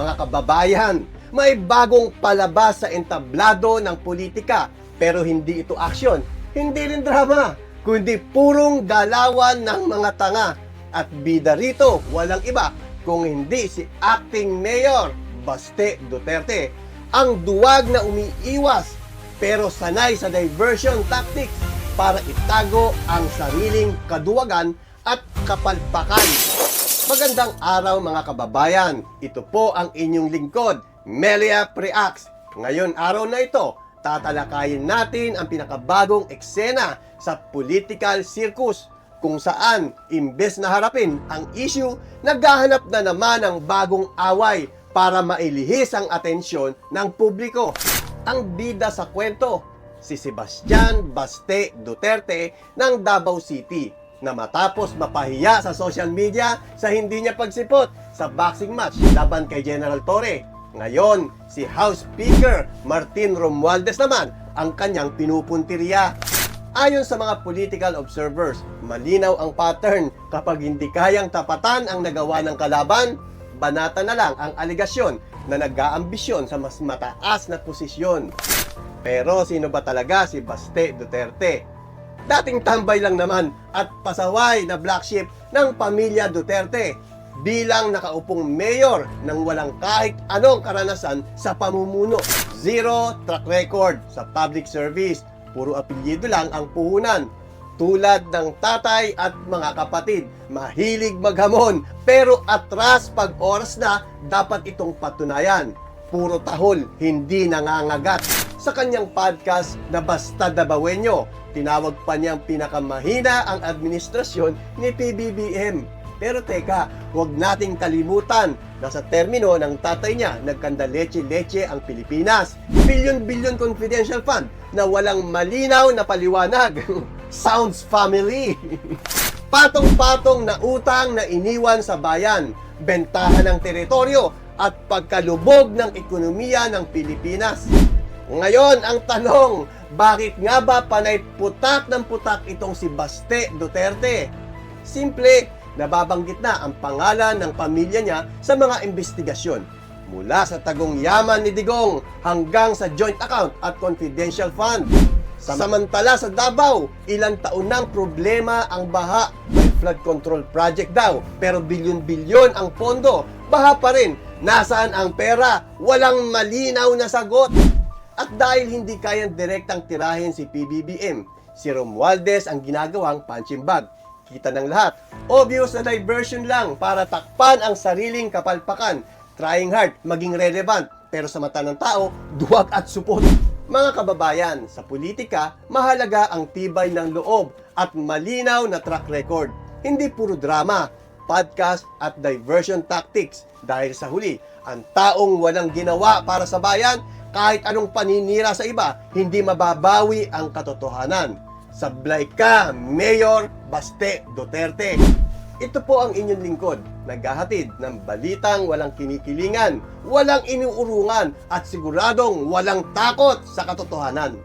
Mga kababayan, may bagong palabas sa entablado ng politika pero hindi ito action, hindi rin drama, kundi purong galawan ng mga tanga. At bida rito, walang iba kung hindi si acting mayor Baste Duterte, ang duwag na umiiwas pero sanay sa diversion tactics para itago ang sariling kaduwagan kapalpakan. Magandang araw mga kababayan. Ito po ang inyong lingkod, Melia Preax. Ngayon araw na ito, tatalakayin natin ang pinakabagong eksena sa political circus kung saan imbes na harapin ang issue, naghahanap na naman ng bagong away para mailihis ang atensyon ng publiko. Ang bida sa kwento, si Sebastian Baste Duterte ng Davao City na matapos mapahiya sa social media sa hindi niya pagsipot sa boxing match laban kay General Torre. Ngayon, si House Speaker Martin Romualdez naman ang kanyang pinupuntirya. Ayon sa mga political observers, malinaw ang pattern kapag hindi kayang tapatan ang nagawa ng kalaban, banata na lang ang aligasyon na nag-aambisyon sa mas mataas na posisyon. Pero sino ba talaga si Baste Duterte? Dating tambay lang naman at pasaway na black sheep ng pamilya Duterte bilang nakaupong mayor ng walang kahit anong karanasan sa pamumuno. Zero track record sa public service. Puro apelyido lang ang puhunan. Tulad ng tatay at mga kapatid, mahilig maghamon pero atras pag oras na dapat itong patunayan. Puro tahol, hindi nangangagat. Sa kanyang podcast na Basta Dabawenyo, tinawag pa niyang pinakamahina ang administrasyon ni PBBM. Pero teka, huwag nating kalimutan na sa termino ng tatay niya, nagkanda leche-leche ang Pilipinas. Billion-billion confidential fund na walang malinaw na paliwanag. Sounds family. Patong-patong na utang na iniwan sa bayan, bentahan ng teritoryo at pagkalubog ng ekonomiya ng Pilipinas. Ngayon, ang tanong, bakit nga ba panay putak ng putak itong si Baste Duterte? Simple, nababanggit na ang pangalan ng pamilya niya sa mga investigasyon. Mula sa tagong yaman ni Digong hanggang sa joint account at confidential fund. Samantala sa Davao, ilang taon nang problema ang baha. Flood control project daw, pero bilyon-bilyon ang pondo. Baha pa rin. Nasaan ang pera? Walang malinaw na sagot. At dahil hindi kayang direktang tirahin si PBBM, si Romualdez ang ginagawang punching bag. Kita ng lahat. Obvious na diversion lang para takpan ang sariling kapalpakan. Trying hard, maging relevant. Pero sa mata ng tao, duwag at supot. Mga kababayan, sa politika, mahalaga ang tibay ng loob at malinaw na track record. Hindi puro drama, podcast at diversion tactics. Dahil sa huli, ang taong walang ginawa para sa bayan, kahit anong paninira sa iba, hindi mababawi ang katotohanan. Sablay ka, Mayor Baste Duterte. Ito po ang inyong lingkod, naghahatid ng balitang walang kinikilingan, walang iniurungan at siguradong walang takot sa katotohanan.